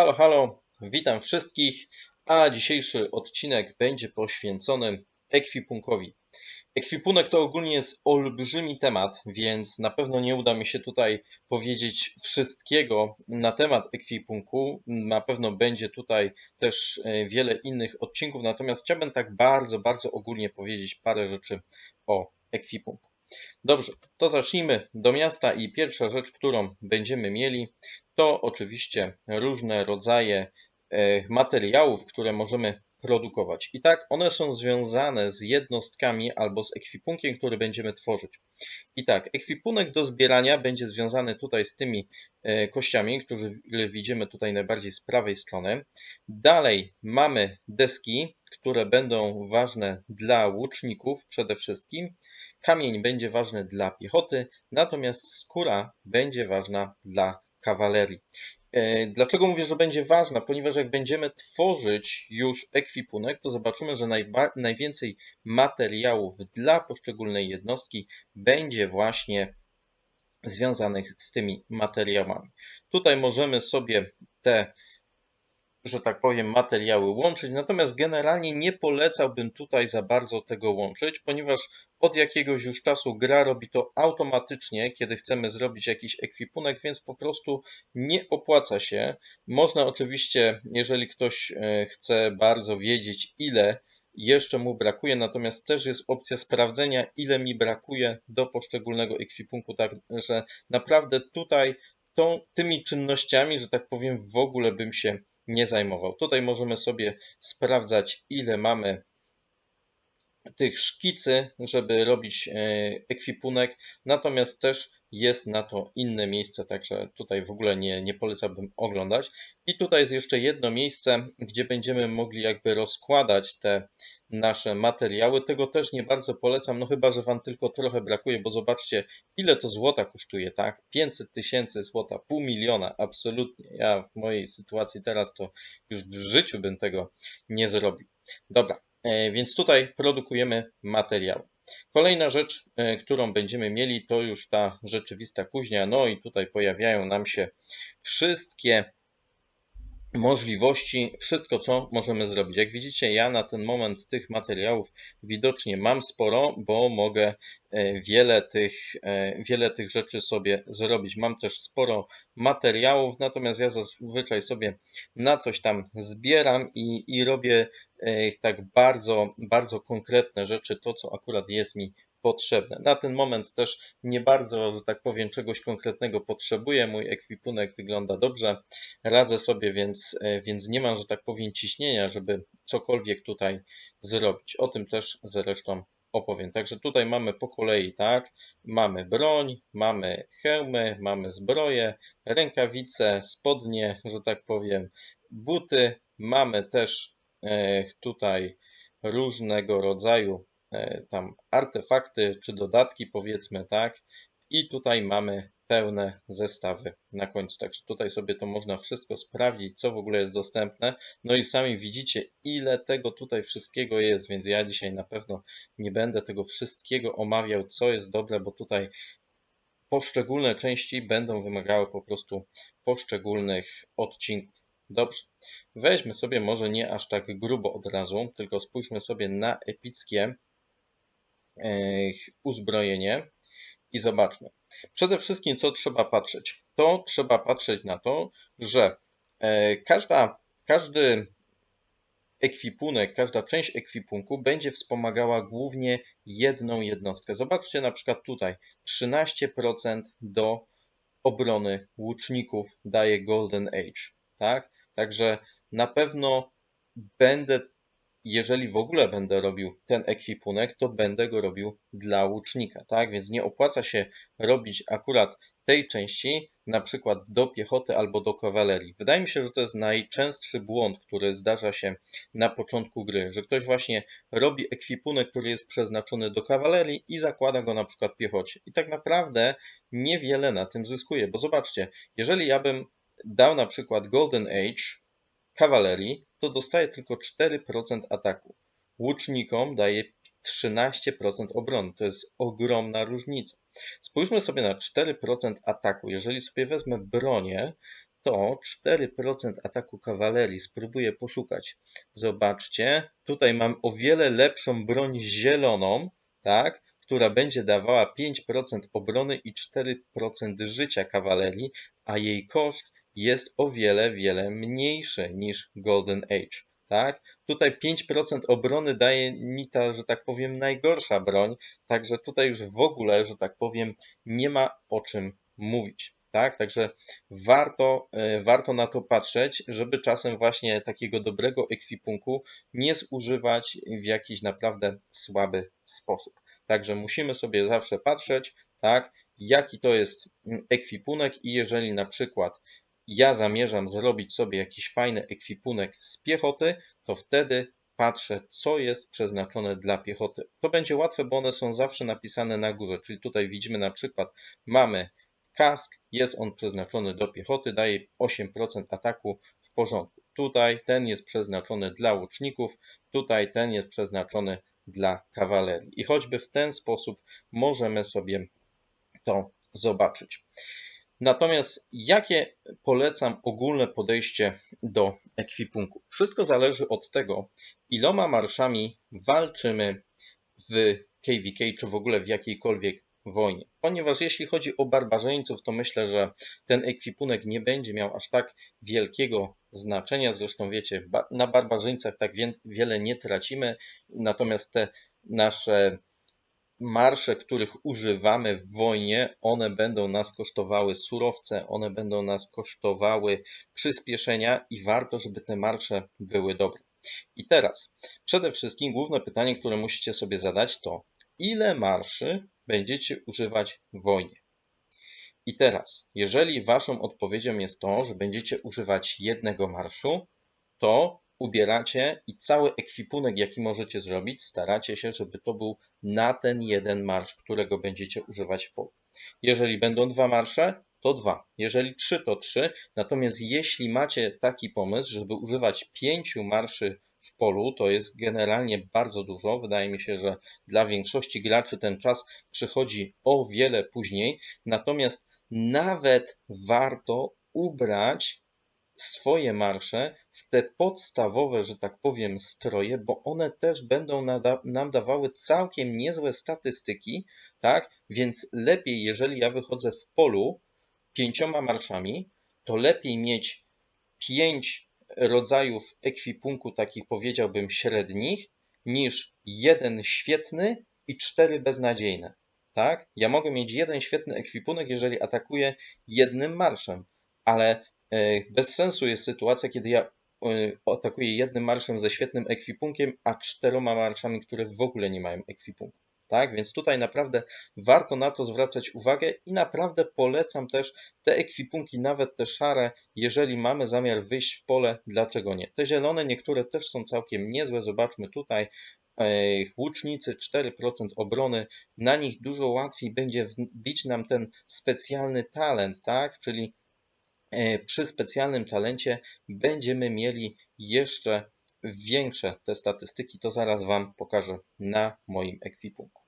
Halo, halo, witam wszystkich, a dzisiejszy odcinek będzie poświęcony ekwipunkowi. Ekwipunek to ogólnie jest olbrzymi temat, więc na pewno nie uda mi się tutaj powiedzieć wszystkiego na temat ekwipunku. Na pewno będzie tutaj też e, wiele innych odcinków, natomiast chciałbym tak bardzo, bardzo ogólnie powiedzieć parę rzeczy o ekwipunku. Dobrze, to zacznijmy do miasta i pierwsza rzecz, którą będziemy mieli, to oczywiście różne rodzaje e, materiałów, które możemy produkować. I tak one są związane z jednostkami albo z ekwipunkiem, który będziemy tworzyć. I tak, ekwipunek do zbierania będzie związany tutaj z tymi e, kościami, które widzimy tutaj najbardziej z prawej strony. Dalej mamy deski, które będą ważne dla łuczników przede wszystkim. Kamień będzie ważny dla piechoty, natomiast skóra będzie ważna dla kawalerii. E, dlaczego mówię, że będzie ważna? Ponieważ jak będziemy tworzyć już ekwipunek, to zobaczymy, że najwięcej materiałów dla poszczególnej jednostki będzie właśnie związanych z tymi materiałami. Tutaj możemy sobie te że tak powiem, materiały łączyć, natomiast generalnie nie polecałbym tutaj za bardzo tego łączyć, ponieważ od jakiegoś już czasu gra robi to automatycznie, kiedy chcemy zrobić jakiś ekwipunek, więc po prostu nie opłaca się. Można oczywiście, jeżeli ktoś e, chce bardzo wiedzieć, ile jeszcze mu brakuje, natomiast też jest opcja sprawdzenia, ile mi brakuje do poszczególnego ekwipunku, tak że naprawdę tutaj tą, tymi czynnościami, że tak powiem, w ogóle bym się nie zajmował. Tutaj możemy sobie sprawdzać, ile mamy tych szkicy, żeby robić e, ekwipunek, natomiast też jest na to inne miejsce, także tutaj w ogóle nie, nie polecałbym oglądać. I tutaj jest jeszcze jedno miejsce, gdzie będziemy mogli jakby rozkładać te nasze materiały. Tego też nie bardzo polecam, no chyba, że Wam tylko trochę brakuje, bo zobaczcie, ile to złota kosztuje, tak? 500 tysięcy złota, pół miliona, absolutnie. Ja w mojej sytuacji teraz to już w życiu bym tego nie zrobił. Dobra, więc tutaj produkujemy materiały. Kolejna rzecz, e, którą będziemy mieli, to już ta rzeczywista kuźnia. No i tutaj pojawiają nam się wszystkie możliwości, wszystko co możemy zrobić. Jak widzicie, ja na ten moment tych materiałów widocznie mam sporo, bo mogę e, wiele tych, e, wiele tych rzeczy sobie zrobić. Mam też sporo materiałów, natomiast ja zazwyczaj sobie na coś tam zbieram i, i robię e, tak bardzo, bardzo konkretne rzeczy, to co akurat jest mi potrzebne. Na ten moment też nie bardzo, że tak powiem, czegoś konkretnego potrzebuję. Mój ekwipunek wygląda dobrze, radzę sobie, więc, e, więc nie mam, że tak powiem, ciśnienia, żeby cokolwiek tutaj zrobić. O tym też zresztą opowiem. Także tutaj mamy po kolei, tak? Mamy broń, mamy hełmy, mamy zbroję, rękawice, spodnie, że tak powiem, buty. Mamy też e, tutaj różnego rodzaju tam artefakty czy dodatki powiedzmy, tak? I tutaj mamy pełne zestawy na końcu. Także tutaj sobie to można wszystko sprawdzić, co w ogóle jest dostępne. No i sami widzicie, ile tego tutaj wszystkiego jest, więc ja dzisiaj na pewno nie będę tego wszystkiego omawiał, co jest dobre, bo tutaj poszczególne części będą wymagały po prostu poszczególnych odcinków. Dobrze, weźmy sobie może nie aż tak grubo od razu, tylko spójrzmy sobie na epickie uzbrojenie i zobaczmy. Przede wszystkim, co trzeba patrzeć? To trzeba patrzeć na to, że e, każda, każdy ekwipunek, każda część ekwipunku będzie wspomagała głównie jedną jednostkę. Zobaczcie na przykład tutaj 13% do obrony łuczników daje Golden Age, tak? Także na pewno będę jeżeli w ogóle będę robił ten ekwipunek, to będę go robił dla łucznika, tak? Więc nie opłaca się robić akurat tej części, na przykład do piechoty albo do kawalerii. Wydaje mi się, że to jest najczęstszy błąd, który zdarza się na początku gry, że ktoś właśnie robi ekwipunek, który jest przeznaczony do kawalerii i zakłada go na przykład piechocie. I tak naprawdę niewiele na tym zyskuje, bo zobaczcie, jeżeli ja bym dał na przykład Golden Age kawalerii, to dostaje tylko 4% ataku. Łucznikom daje 13% obrony. To jest ogromna różnica. Spójrzmy sobie na 4% ataku. Jeżeli sobie wezmę bronię, to 4% ataku kawalerii. Spróbuję poszukać. Zobaczcie, tutaj mam o wiele lepszą broń zieloną, tak? która będzie dawała 5% obrony i 4% życia kawalerii, a jej koszt jest o wiele, wiele mniejszy niż Golden Age. Tak? Tutaj 5% obrony daje mi ta, że tak powiem, najgorsza broń, także tutaj już w ogóle, że tak powiem, nie ma o czym mówić. Tak? Także warto, e, warto na to patrzeć, żeby czasem właśnie takiego dobrego ekwipunku nie zużywać w jakiś naprawdę słaby sposób. Także musimy sobie zawsze patrzeć, tak, jaki to jest mm, ekwipunek i jeżeli na przykład ja zamierzam zrobić sobie jakiś fajny ekwipunek z piechoty, to wtedy patrzę, co jest przeznaczone dla piechoty. To będzie łatwe, bo one są zawsze napisane na górze, czyli tutaj widzimy na przykład mamy kask, jest on przeznaczony do piechoty, daje 8% ataku w porządku. Tutaj ten jest przeznaczony dla łuczników, tutaj ten jest przeznaczony dla kawalerii. I choćby w ten sposób możemy sobie to zobaczyć. Natomiast jakie polecam ogólne podejście do ekwipunku? Wszystko zależy od tego, iloma marszami walczymy w KVK, czy w ogóle w jakiejkolwiek wojnie. Ponieważ jeśli chodzi o barbarzyńców, to myślę, że ten ekwipunek nie będzie miał aż tak wielkiego znaczenia. Zresztą wiecie, na barbarzyńcach tak wiele nie tracimy, natomiast te nasze marsze, których używamy w wojnie, one będą nas kosztowały surowce, one będą nas kosztowały przyspieszenia i warto, żeby te marsze były dobre. I teraz, przede wszystkim główne pytanie, które musicie sobie zadać to, ile marszy będziecie używać w wojnie? I teraz, jeżeli waszą odpowiedzią jest to, że będziecie używać jednego marszu, to ubieracie i cały ekwipunek, jaki możecie zrobić, staracie się, żeby to był na ten jeden marsz, którego będziecie używać w polu. Jeżeli będą dwa marsze, to dwa. Jeżeli trzy, to trzy. Natomiast jeśli macie taki pomysł, żeby używać pięciu marszy w polu, to jest generalnie bardzo dużo. Wydaje mi się, że dla większości graczy ten czas przychodzi o wiele później. Natomiast nawet warto ubrać swoje marsze w te podstawowe, że tak powiem, stroje, bo one też będą nam dawały całkiem niezłe statystyki, tak? Więc lepiej, jeżeli ja wychodzę w polu pięcioma marszami, to lepiej mieć pięć rodzajów ekwipunku, takich powiedziałbym średnich, niż jeden świetny i cztery beznadziejne. Tak? Ja mogę mieć jeden świetny ekwipunek, jeżeli atakuję jednym marszem, ale bez sensu jest sytuacja, kiedy ja e, atakuję jednym marszem ze świetnym ekwipunkiem, a czteroma marszami, które w ogóle nie mają ekwipunku. Tak, więc tutaj naprawdę warto na to zwracać uwagę i naprawdę polecam też te ekwipunki, nawet te szare, jeżeli mamy zamiar wyjść w pole, dlaczego nie? Te zielone niektóre też są całkiem niezłe, zobaczmy tutaj, łucznicy 4% obrony, na nich dużo łatwiej będzie bić nam ten specjalny talent, tak? Czyli E, przy specjalnym talencie będziemy mieli jeszcze większe te statystyki, to zaraz Wam pokażę na moim ekwipunku.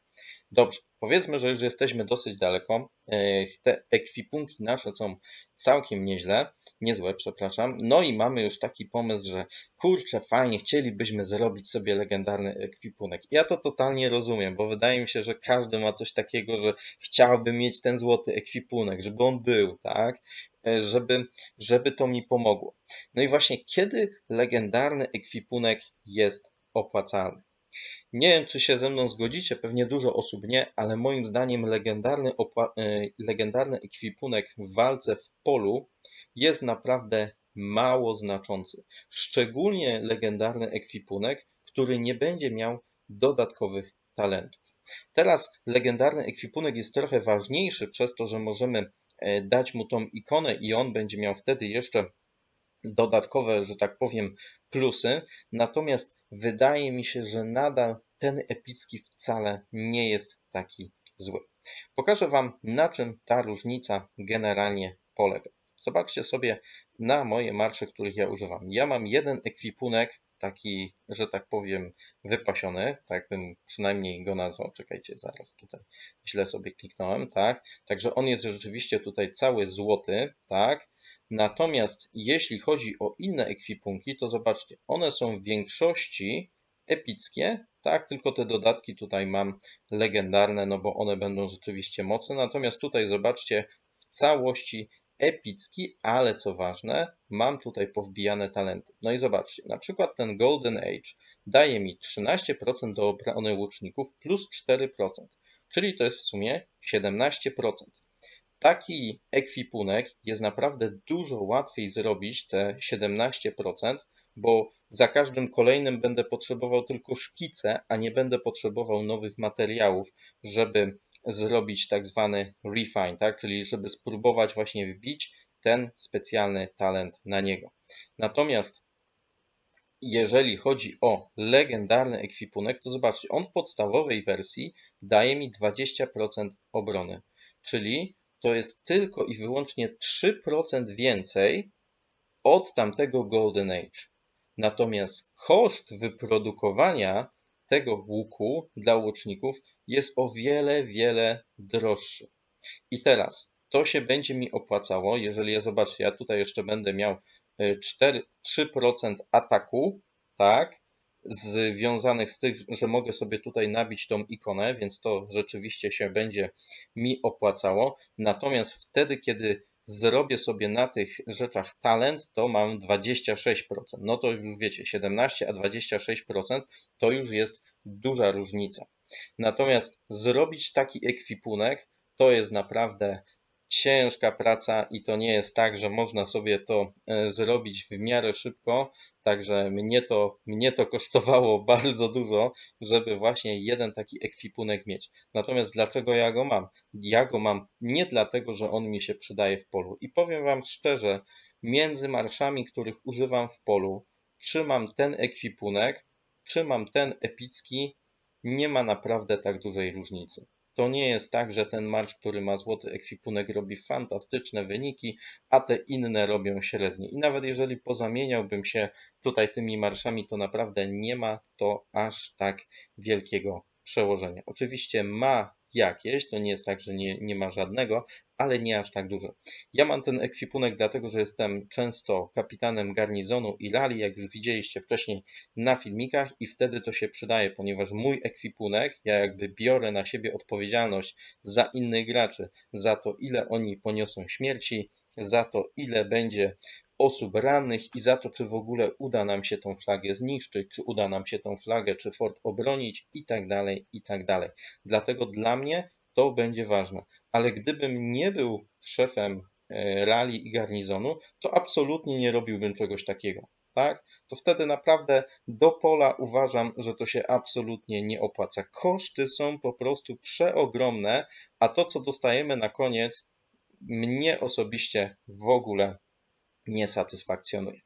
Dobrze, powiedzmy, że już jesteśmy dosyć daleko. E, te ekwipunki nasze są całkiem nieźle, niezłe, przepraszam. No i mamy już taki pomysł, że kurczę, fajnie, chcielibyśmy zrobić sobie legendarny ekwipunek. Ja to totalnie rozumiem, bo wydaje mi się, że każdy ma coś takiego, że chciałby mieć ten złoty ekwipunek, żeby on był, tak? E, żeby, żeby to mi pomogło. No i właśnie, kiedy legendarny ekwipunek jest opłacalny? Nie wiem, czy się ze mną zgodzicie, pewnie dużo osób nie, ale moim zdaniem legendarny, e, legendarny ekwipunek w walce w polu jest naprawdę mało znaczący. Szczególnie legendarny ekwipunek, który nie będzie miał dodatkowych talentów. Teraz legendarny ekwipunek jest trochę ważniejszy przez to, że możemy e, dać mu tą ikonę i on będzie miał wtedy jeszcze dodatkowe, że tak powiem, plusy. Natomiast wydaje mi się, że nadal ten epicki wcale nie jest taki zły. Pokażę Wam, na czym ta różnica generalnie polega. Zobaczcie sobie na moje marsze, których ja używam. Ja mam jeden ekwipunek, taki, że tak powiem, wypasiony, tak bym przynajmniej go nazwał. Czekajcie, zaraz tutaj źle sobie kliknąłem, tak. Także on jest rzeczywiście tutaj cały złoty, tak. Natomiast jeśli chodzi o inne ekwipunki, to zobaczcie, one są w większości epickie, tak, tylko te dodatki tutaj mam legendarne, no bo one będą rzeczywiście mocne. Natomiast tutaj zobaczcie, w całości epicki, ale co ważne, mam tutaj powbijane talenty. No i zobaczcie, na przykład ten Golden Age daje mi 13% do obrony łuczników plus 4%, czyli to jest w sumie 17%. Taki ekwipunek jest naprawdę dużo łatwiej zrobić, te 17%, bo za każdym kolejnym będę potrzebował tylko szkice, a nie będę potrzebował nowych materiałów, żeby zrobić tak zwany refine, tak? czyli żeby spróbować właśnie wbić ten specjalny talent na niego. Natomiast jeżeli chodzi o legendarny ekwipunek, to zobaczcie, on w podstawowej wersji daje mi 20% obrony, czyli to jest tylko i wyłącznie 3% więcej od tamtego Golden Age. Natomiast koszt wyprodukowania tego łuku dla łuczników jest o wiele, wiele droższy. I teraz to się będzie mi opłacało, jeżeli ja zobaczcie, ja tutaj jeszcze będę miał 4, e, 3% ataku, tak, związanych z tym, że mogę sobie tutaj nabić tą ikonę, więc to rzeczywiście się będzie mi opłacało. Natomiast wtedy, kiedy zrobię sobie na tych rzeczach talent, to mam 26%. No to już wiecie, 17 a 26% to już jest duża różnica. Natomiast zrobić taki ekwipunek to jest naprawdę ciężka praca i to nie jest tak, że można sobie to e, zrobić w miarę szybko. Także mnie to, mnie to kosztowało bardzo dużo, żeby właśnie jeden taki ekwipunek mieć. Natomiast dlaczego ja go mam? Ja go mam nie dlatego, że on mi się przydaje w polu. I powiem Wam szczerze, między marszami, których używam w polu, czy mam ten ekwipunek, czy mam ten epicki, nie ma naprawdę tak dużej różnicy. To nie jest tak, że ten marsz, który ma złoty ekwipunek, robi fantastyczne wyniki, a te inne robią średnie. I nawet jeżeli pozamieniałbym się tutaj tymi marszami, to naprawdę nie ma to aż tak wielkiego przełożenia. Oczywiście ma jakieś, to nie jest tak, że nie, nie ma żadnego, ale nie aż tak dużo. Ja mam ten ekwipunek dlatego, że jestem często kapitanem garnizonu i rally, jak już widzieliście wcześniej na filmikach i wtedy to się przydaje, ponieważ mój ekwipunek, ja jakby biorę na siebie odpowiedzialność za innych graczy, za to ile oni poniosą śmierci, za to ile będzie osób rannych i za to, czy w ogóle uda nam się tą flagę zniszczyć, czy uda nam się tą flagę, czy fort obronić i tak dalej, i tak dalej. Dlatego dla mnie to będzie ważne. Ale gdybym nie był szefem e, rally i garnizonu, to absolutnie nie robiłbym czegoś takiego. Tak? To wtedy naprawdę do pola uważam, że to się absolutnie nie opłaca. Koszty są po prostu przeogromne, a to, co dostajemy na koniec, mnie osobiście w ogóle nie satysfakcjonuje.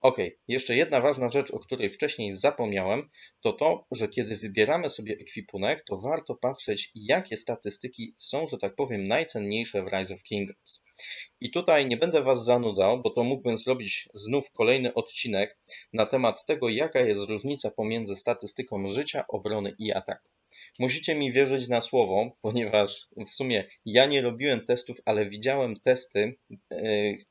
Ok, jeszcze jedna ważna rzecz, o której wcześniej zapomniałem, to to, że kiedy wybieramy sobie ekwipunek, to warto patrzeć, jakie statystyki są, że tak powiem, najcenniejsze w Rise of Kingdoms. I tutaj nie będę Was zanudzał, bo to mógłbym zrobić znów kolejny odcinek na temat tego, jaka jest różnica pomiędzy statystyką życia, obrony i ataku. Musicie mi wierzyć na słowo, ponieważ w sumie ja nie robiłem testów, ale widziałem testy e,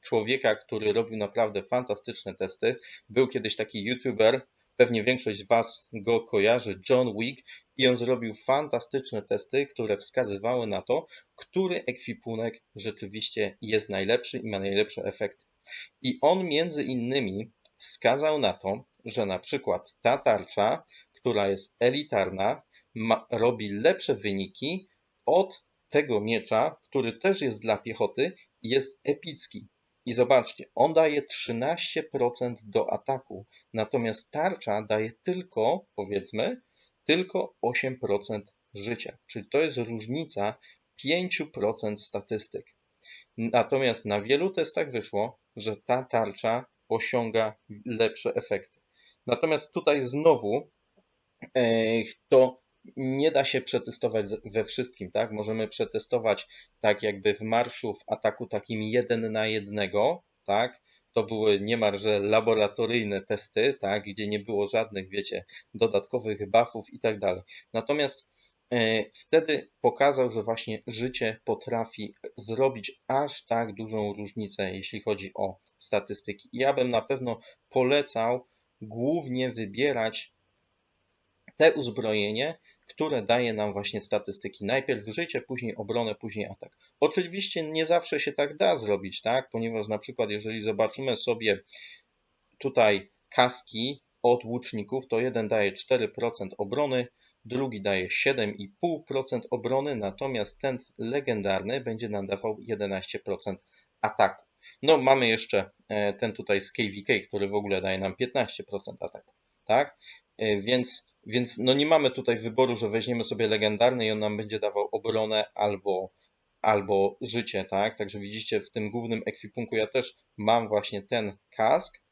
człowieka, który robił naprawdę fantastyczne testy. Był kiedyś taki YouTuber, pewnie większość z Was go kojarzy, John Wick, i on zrobił fantastyczne testy, które wskazywały na to, który ekwipunek rzeczywiście jest najlepszy i ma najlepsze efekty. I on między innymi wskazał na to, że na przykład ta tarcza, która jest elitarna, ma, robi lepsze wyniki od tego miecza, który też jest dla piechoty i jest epicki. I zobaczcie, on daje 13% do ataku, natomiast tarcza daje tylko, powiedzmy, tylko 8% życia. Czyli to jest różnica 5% statystyk. Natomiast na wielu testach wyszło, że ta tarcza osiąga lepsze efekty. Natomiast tutaj znowu e, to nie da się przetestować we wszystkim, tak? Możemy przetestować tak jakby w marszu, w ataku takim jeden na jednego, tak? to były niemalże laboratoryjne testy, tak, gdzie nie było żadnych, wiecie, dodatkowych buffów i tak dalej. Natomiast e, wtedy pokazał, że właśnie życie potrafi zrobić aż tak dużą różnicę, jeśli chodzi o statystyki. Ja bym na pewno polecał głównie wybierać te uzbrojenie, które daje nam właśnie statystyki. Najpierw życie, później obronę, później atak. Oczywiście nie zawsze się tak da zrobić, tak? Ponieważ na przykład jeżeli zobaczymy sobie tutaj kaski od łuczników, to jeden daje 4% obrony, drugi daje 7,5% obrony, natomiast ten legendarny będzie nam dawał 11% ataku. No mamy jeszcze e, ten tutaj z KVK, który w ogóle daje nam 15% ataku, tak? E, więc, więc no nie mamy tutaj wyboru, że weźmiemy sobie legendarny i on nam będzie dawał obronę albo, albo życie, tak? Także widzicie w tym głównym ekwipunku ja też mam właśnie ten kask,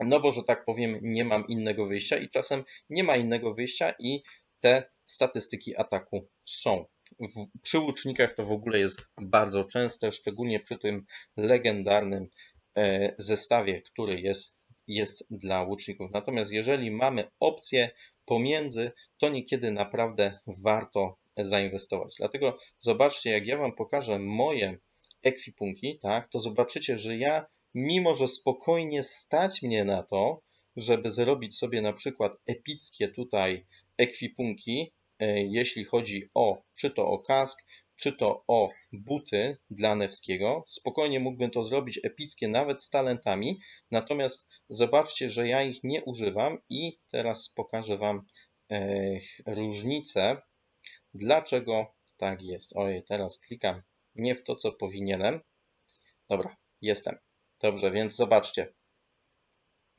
no bo że tak powiem nie mam innego wyjścia i czasem nie ma innego wyjścia i te statystyki ataku są. W, przy łucznikach to w ogóle jest bardzo częste, szczególnie przy tym legendarnym e, zestawie, który jest jest dla łuczników. Natomiast jeżeli mamy opcję pomiędzy, to niekiedy naprawdę warto zainwestować. Dlatego zobaczcie, jak ja Wam pokażę moje ekwipunki, tak, to zobaczycie, że ja, mimo że spokojnie stać mnie na to, żeby zrobić sobie na przykład epickie tutaj ekwipunki, e, jeśli chodzi o czy to o kask, czy to o buty dla Newskiego. Spokojnie mógłbym to zrobić epickie nawet z talentami, natomiast zobaczcie, że ja ich nie używam i teraz pokażę Wam e, różnicę, dlaczego tak jest. Ojej, teraz klikam nie w to, co powinienem. Dobra, jestem. Dobrze, więc zobaczcie.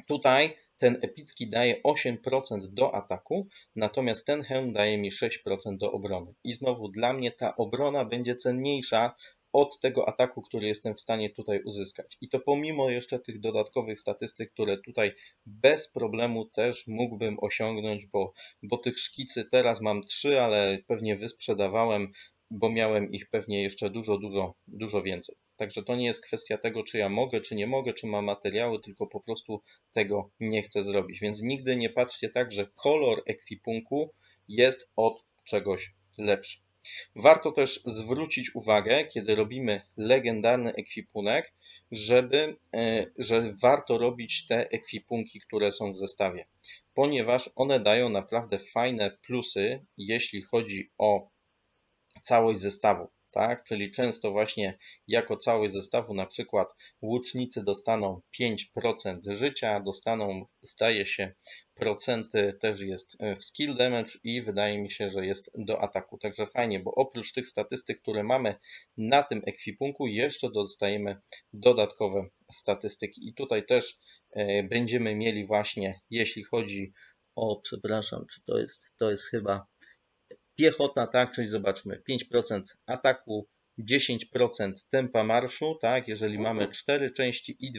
Tutaj ten epicki daje 8% do ataku, natomiast ten hełm daje mi 6% do obrony. I znowu dla mnie ta obrona będzie cenniejsza od tego ataku, który jestem w stanie tutaj uzyskać. I to pomimo jeszcze tych dodatkowych statystyk, które tutaj bez problemu też mógłbym osiągnąć, bo, bo tych szkicy teraz mam 3, ale pewnie wysprzedawałem, bo miałem ich pewnie jeszcze dużo, dużo, dużo więcej. Także to nie jest kwestia tego, czy ja mogę, czy nie mogę, czy mam materiały, tylko po prostu tego nie chcę zrobić. Więc nigdy nie patrzcie tak, że kolor ekwipunku jest od czegoś lepszy. Warto też zwrócić uwagę, kiedy robimy legendarny ekwipunek, żeby, e, że warto robić te ekwipunki, które są w zestawie, ponieważ one dają naprawdę fajne plusy, jeśli chodzi o całość zestawu tak? Czyli często właśnie jako całość zestawu, na przykład łucznicy dostaną 5% życia, dostaną, staje się, procenty też jest e, w skill damage i wydaje mi się, że jest do ataku. Także fajnie, bo oprócz tych statystyk, które mamy na tym ekwipunku, jeszcze dostajemy dodatkowe statystyki. I tutaj też e, będziemy mieli właśnie, jeśli chodzi o, przepraszam, czy to jest, to jest chyba Piechota, tak, czyli zobaczmy 5% ataku, 10% tempa marszu, tak, jeżeli mamy 4 części i,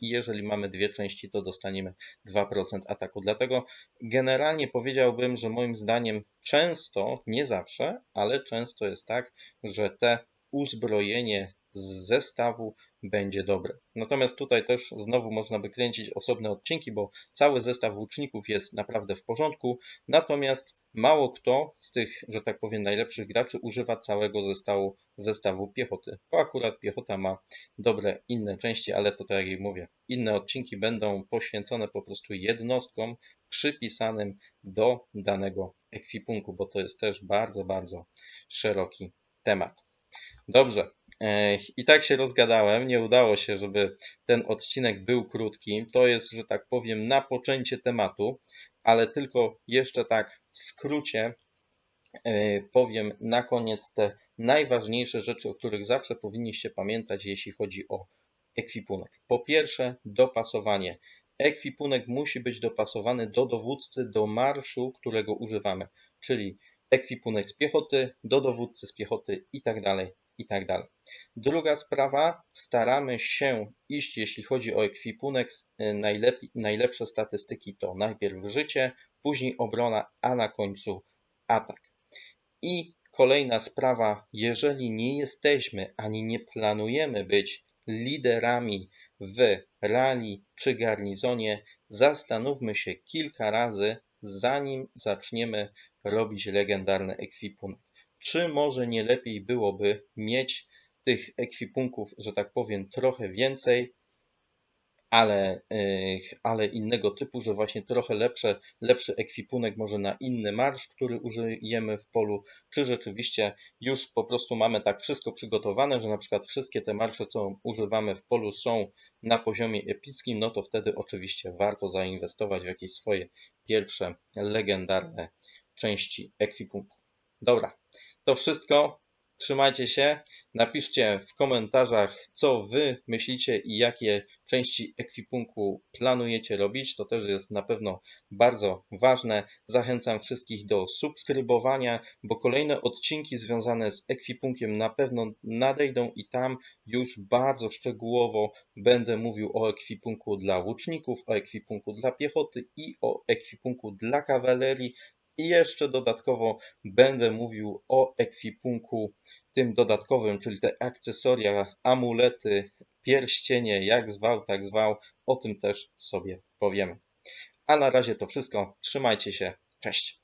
i jeżeli mamy dwie części, to dostaniemy 2% ataku. Dlatego generalnie powiedziałbym, że moim zdaniem często, nie zawsze, ale często jest tak, że te uzbrojenie z zestawu będzie dobre. Natomiast tutaj też znowu można by kręcić osobne odcinki, bo cały zestaw łuczników jest naprawdę w porządku, natomiast mało kto z tych, że tak powiem, najlepszych graczy używa całego zestawu, zestawu piechoty, bo akurat piechota ma dobre inne części, ale to tak jak mówię, inne odcinki będą poświęcone po prostu jednostkom przypisanym do danego ekwipunku, bo to jest też bardzo, bardzo szeroki temat. Dobrze, i tak się rozgadałem, nie udało się, żeby ten odcinek był krótki. To jest, że tak powiem, napoczęcie tematu, ale tylko jeszcze tak w skrócie e, powiem na koniec te najważniejsze rzeczy, o których zawsze powinniście pamiętać, jeśli chodzi o ekwipunek. Po pierwsze, dopasowanie. Ekwipunek musi być dopasowany do dowódcy, do marszu, którego używamy, czyli ekwipunek z piechoty, do dowódcy z piechoty i tak dalej, i tak. Druga sprawa, staramy się iść, jeśli chodzi o ekwipunek, najlepiej, najlepsze statystyki to najpierw życie, później obrona, a na końcu atak. I kolejna sprawa, jeżeli nie jesteśmy ani nie planujemy być liderami w rali czy garnizonie, zastanówmy się kilka razy, zanim zaczniemy robić legendarny ekwipunek. Czy może nie lepiej byłoby mieć tych ekwipunków, że tak powiem, trochę więcej, ale, yy, ale innego typu, że właśnie trochę lepsze, lepszy ekwipunek może na inny marsz, który użyjemy w polu, czy rzeczywiście już po prostu mamy tak wszystko przygotowane, że na przykład wszystkie te marsze, co używamy w polu są na poziomie epickim, no to wtedy oczywiście warto zainwestować w jakieś swoje pierwsze legendarne części ekwipunku. Dobra, to wszystko. Trzymajcie się. Napiszcie w komentarzach, co Wy myślicie i jakie części ekwipunku planujecie robić. To też jest na pewno bardzo ważne. Zachęcam wszystkich do subskrybowania, bo kolejne odcinki związane z ekwipunkiem na pewno nadejdą i tam już bardzo szczegółowo będę mówił o ekwipunku dla łuczników, o ekwipunku dla piechoty i o ekwipunku dla kawalerii. I jeszcze dodatkowo będę mówił o ekwipunku tym dodatkowym, czyli te akcesoria, amulety, pierścienie, jak zwał, tak zwał. O tym też sobie powiemy. A na razie to wszystko. Trzymajcie się. Cześć.